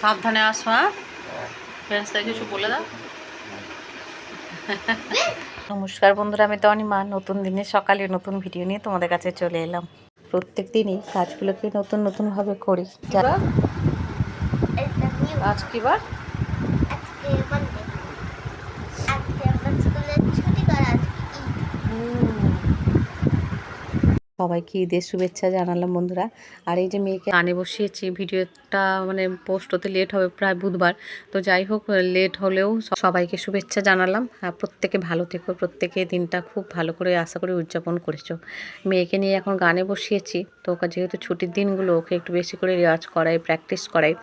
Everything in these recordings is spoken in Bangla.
সাবধানে আসো হ্যাঁ? কিছু বলে দাও। নমস্কার বন্ধুরা, আমি তনিমা নতুন দিনে সকালে নতুন ভিডিও নিয়ে তোমাদের কাছে চলে এলাম। প্রত্যেক দিনই কাজগুলোকে নতুন নতুনভাবে করি। যারা এটা নিউ আজ কি বার আজকে মানডে আজকে আমার স্কুলে ছুটি করা আজকে সবাইকে ঈদের শুভেচ্ছা জানালাম বন্ধুরা। আর এই যে মেয়েকে আনে বসিয়েছি, ভিডিওটা মানে পোস্ট হতে লেট হবে প্রায় বুধবার। তো যাই হোক লেট হলেও সবাইকে শুভেচ্ছা জানালাম। আর প্রত্যেকে ভালো থেকো, প্রত্যেকে দিনটা খুব ভালো করে আশা করি উদযাপন করেছ। মেয়েকে নিয়ে এখন গানে বসিয়েছি, তো ওকে যেহেতু ছুটির দিনগুলো ওকে একটু বেশি করে রেওয়াজ করাই প্র্যাকটিস করাই।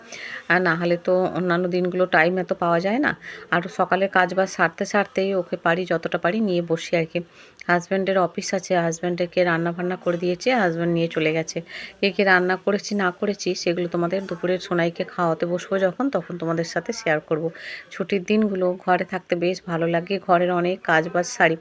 আর না হলে তো অন্যান্য দিনগুলো টাইম এত পাওয়া যায় না। আর সকালের কাজ বাজ সারতে সারতেই ওকে পারি, যতটা পারি নিয়ে বসি আর কি। হাজব্যান্ডের অফিস আছে হাজব্যান্ডকে রান্না বান্না করে দিয়েছে হাজব্যান্ড নিয়ে চলে গেছে। কে কী রান্না করেছি, না করেছি, সেগুলো তোমাদের দুপুরের সোনাইকে খাওয়াতে বসবো যখন, তখন তোমাদের সাথে শেয়ার করব। ছুটির দিনগুলো, ঘরে থাকতে বেশ ভালো লাগে। ঘরের অনেক কাজ বাজ সারি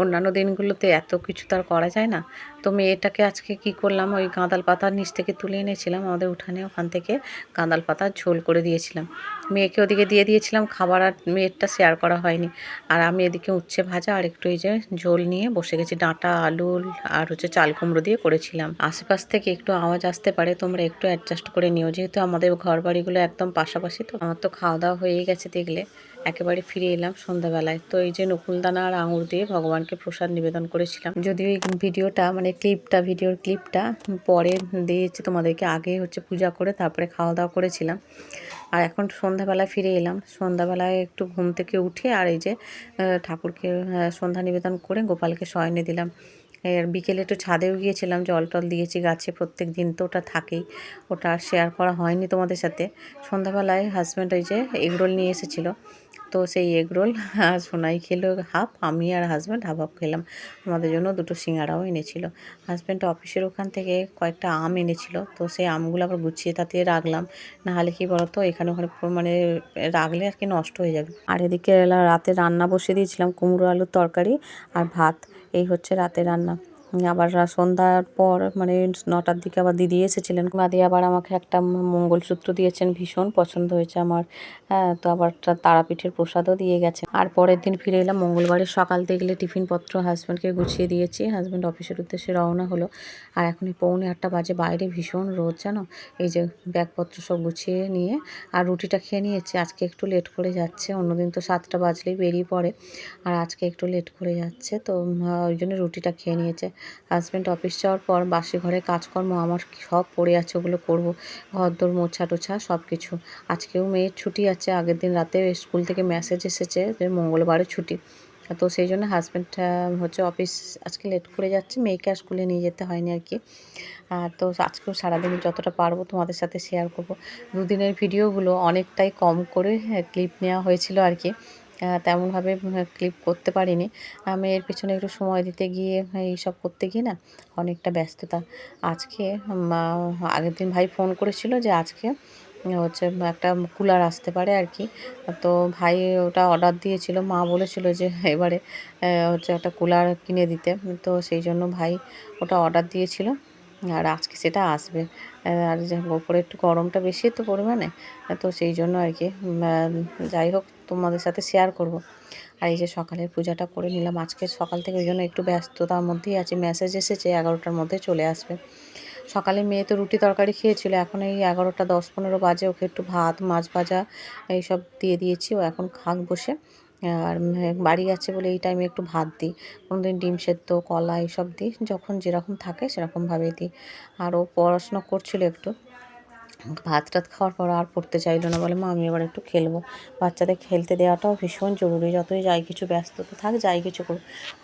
অন্যান্য দিনগুলোতে এত কিছু তো আর করা যায় না। তো মেয়েটাকে আজকে কি করলাম, ওই গাঁদাল পাতার নিচ থেকে তুলে এনেছিলাম, আমাদের উঠানে ওখান থেকে গাঁদাল পাতার ঝোল করে দিয়েছিলাম। মেয়েকে ওদিকে দিয়ে দিয়েছিলাম, খাবার আর মেয়েরটা শেয়ার করা হয়নি। আর আমি এদিকে উচ্ছে ভাজা আর একটু এই যে ঝোল নিয়ে বসে গেছি, ডাঁটা, আলু আর হচ্ছে চাল কুমড়ো দিয়ে করেছিলাম। আশেপাশ থেকে একটু আওয়াজ আসতে পারে, তোমরা একটু অ্যাডজাস্ট করে নিও। যেহেতু আমাদের ঘর বাড়িগুলো একদম পাশাপাশি, তো আমার তো খাওয়া দাওয়া হয়েই গেছে দেখলে। একেবারে ফিরে এলাম সন্ধ্যাবেলায়। তো এই যে নকুলদানা আর আঙুর দিয়ে ভগবানকে প্রসাদ নিবেদন করেছিলাম। যদিও এই ভিডিওটা মানে ক্লিপটা ভিডিওর ক্লিপটা পরে দিয়েছি তোমাদেরকে, আগে হচ্ছে পূজা করে তারপরে খাওয়া দাওয়া করেছিলাম। আর এখন সন্ধ্যাবেলায় ফিরে এলাম। সন্ধ্যাবেলায় একটু ঘুম থেকে উঠে আর এই যে ঠাকুরকে সন্ধ্যা নিবেদন করে গোপালকে শয়নে দিলাম। এর বিকেলে একটু ছাদেও গিয়েছিলাম, জল টল দিয়েছি গাছে প্রত্যেক দিন তো ওটা থাকেই। ওটা আর শেয়ার করা হয়নি তোমাদের সাথে। সন্ধ্যাবেলায় হাজব্যান্ড ওই যে এগরোল নিয়ে এসেছিল। তো সেই এগরোল সোনাই খেলো হাফ, আমি আর হাজব্যান্ড হাফ হাফ খেলাম। আমাদের জন্য দুটো সিঙ্গারাও এনেছিল। হাজব্যান্ড অফিসের ওখান থেকে কয়েকটা আম এনেছিল, তো সেই আমগুলো আবার গুছিয়ে তাতে রাখলাম। না হলে কি বলতো, এখানে ওখানে মানে রাখলে আর কি নষ্ট হয়ে যাবে। আর এদিকে রাতে রান্না বসিয়ে দিয়েছিলাম কুমড়ো আলুর তরকারি আর ভাত। এই হচ্ছে রাতে রান্না। আবার সন্ধ্যার পর মানে নটার দিকে আবার দিদি এসেছিলেন। মাদি আবার আমাকে একটা মঙ্গলসূত্র দিয়েছেন, ভীষণ পছন্দ হয়েছে আমার। হ্যাঁ তো আবার তারাপীঠের প্রসাদও দিয়ে গেছে। আর পরের দিন ফিরে এলাম মঙ্গলবারের সকাল দেখলে টিফিনপত্র হাজব্যান্ডকে গুছিয়ে দিয়েছি। হাজব্যান্ড অফিসের উদ্দেশ্যে রওনা হলো। আর এখন এই পৌনে আটটা বাজে, বাইরে ভীষণ রোদ, জানো? এই যে ব্যাগপত্র সব গুছিয়ে নিয়ে আর রুটিটা খেয়ে নিয়েছি। আজকে একটু লেট করে যাচ্ছে, অন্যদিন তো সাতটা বাজলেই বেরিয়ে পড়ে। আর আজকে একটু লেট করে যাচ্ছে, তো ওই জন্য রুটিটা খেয়ে নিয়েছে। হাজব্যান্ড অফিস যাওয়ার পর বাসি ঘরে কাজকর্ম, আমার সব পড়ে আছে, ওগুলো করব। ঘর দোর মোছা টোছা সব কিছু আজকেও মেয়ের ছুটি আছে, আগের দিন রাতে স্কুল থেকে মেসেজ এসেছে যে মঙ্গলবারে ছুটি। তো সেই জন্য হাজব্যান্ড হচ্ছে অফিস আজকে লেট করে যাচ্ছে, মেয়েকে আর স্কুলে নিয়ে যেতে হয়নি আর কি। আর তো আজকেও সারাদিন যতটা পারব তোমাদের সাথে শেয়ার করব। দুদিনের ভিডিওগুলো অনেকটাই কম করে ক্লিপ নেওয়া হয়েছিল আর কি। তেমনভাবে ক্লিপ করতে পারিনি। আমি এর পেছনে একটু সময় দিতে গিয়ে এইসব করতে গিয়ে না অনেকটা ব্যস্ততা। আজকে আগের দিন ভাই ফোন করেছিল যে আজকে হচ্ছে একটা কুলার আসতে পারে আর কি। তো ভাই ওটা অর্ডার দিয়েছিল। মা বলেছিল যে এবারে হচ্ছে একটা কুলার কিনে দিতে। তো সেই জন্য ভাই ওটা অর্ডার দিয়েছিল। আর আজকে সেটা আসবে। আর ওপরে একটু গরমটা বেশি তো পরিমাণে। তো সেই জন্য আর কি যাই হোক, তোমাদের সাথে শেয়ার করব। আর এই যে সকালের পূজাটা করে নিলাম, আজকে সকাল থেকে ওই জন্য একটু ব্যস্ততার মধ্যেই আছে। মেসেজ এসেছে, এগারোটার মধ্যে চলে আসবে। সকালে মেয়ে তো রুটি তরকারি খেয়েছিল, এখন এই এগারোটা দশ পনেরো বাজে, ওকে একটু ভাত, মাছ ভাজা, এইসব দিয়ে দিয়েছি, ও এখন খাক বসে। আর বাড়ি আছে বলে এই টাইমে একটু ভাত দিই। কোনোদিন ডিম সেদ্ধ, কলা এইসব দিই, যখন যেরকম থাকে সেরকমভাবে দিই। আর ও পড়াশোনা করছিল একটু। ভাত টাত খাওয়ার পর আর পড়তে চাইলো না বলে, মা, আমি এবার একটু খেলব। বাচ্চাদের খেলতে দেওয়াটাও ভীষণ জরুরি। যতই যাই কিছু ব্যস্ততা থাক, যাই কিছু করুক,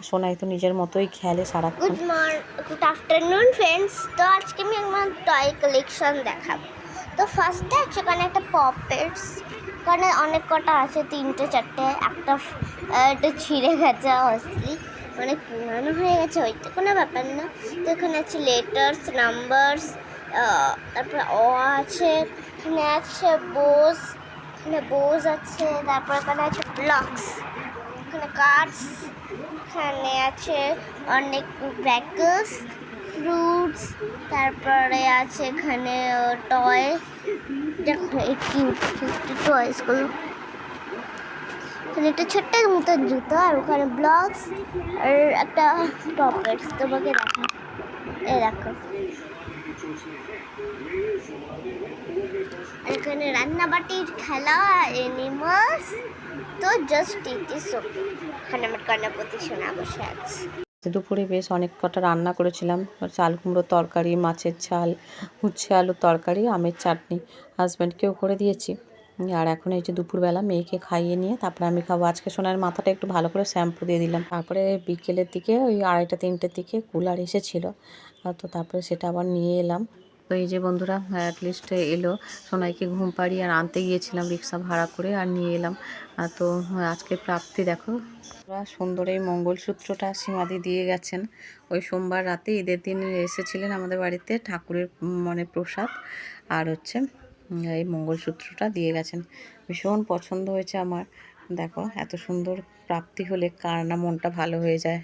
সোনাই তো নিজের মতোই খেলে সারাক্ষণ। গুড আফটারনুন ফ্রেন্ডস তো আজকে আমি আমার টয় কালেকশন দেখাবো। তো ফার্স্টে ওখানে একটা পপেটস ওখানে অনেক কটা আছে, তিনটে, চারটে, একটা একটা ছিঁড়ে গেছে অসলি মানে পুরানো হয়ে গেছে, ওইটা কোনো ব্যাপার না। তো এখানে আছে লেটার্স নাম্বারস তারপরে অ আছে, এখানে আছে বোস এখানে বোস আছে, তারপর এখানে আছে ব্লকস এখানে কার্ডস এখানে আছে অনেক ভ্যাকেলস ফ্রুটস তারপরে আছে এখানে টয় দেখো, এই কিউট কিউট এখানে একটা ছোট্ট মতো জুতো আর ওখানে ব্লগস আর একটা পকেটস তোমাকে দেখা। এ দেখো। এখানে রান্নাবাটির খেলা এনিমালস তো জাস্ট ইট ইস এখানে আমার কর্ণপতি শোনা বসে আছে। দুপুরে বেশ অনেক কটা রান্না করেছিলাম। চাল কুমড়োর তরকারি, মাছের ঝাল, উচ্ছে, আলুর তরকারি, আমের চাটনি, হাজব্যান্ডকেও করে দিয়েছি। আর এখন এই যে দুপুরবেলা মেয়েকে খাইয়ে নিয়ে তারপরে আমি খাব। আজকে সোনার মাথাটা একটু ভালো করে শ্যাম্পু দিয়ে দিলাম। তারপরে বিকেলের দিকে ওই আড়াইটা, তিনটের দিকে কুলার এসেছিল। তো তারপরে সেটা আবার নিয়ে এলাম। তো এই যে বন্ধুরা অ্যাটলিস্ট এলো। সোনাইকে ঘুম পাড়িয়ে আর আনতে গিয়েছিলাম রিক্সা ভাড়া করে আর নিয়ে এলাম। তো আজকে প্রাপ্তি দেখো। সুন্দর এই মঙ্গলসূত্রটা সীমাদি দিয়ে গেছেন। ওই সোমবার রাতে ঈদের দিন এসেছিলেন আমাদের বাড়িতে ঠাকুরের মানে প্রসাদ। আর হচ্ছে এই মঙ্গলসূত্রটা দিয়ে গেছেন। ভীষণ পছন্দ হয়েছে আমার। দেখো, এত সুন্দর প্রাপ্তি হলে কার না মনটা ভালো হয়ে যায়।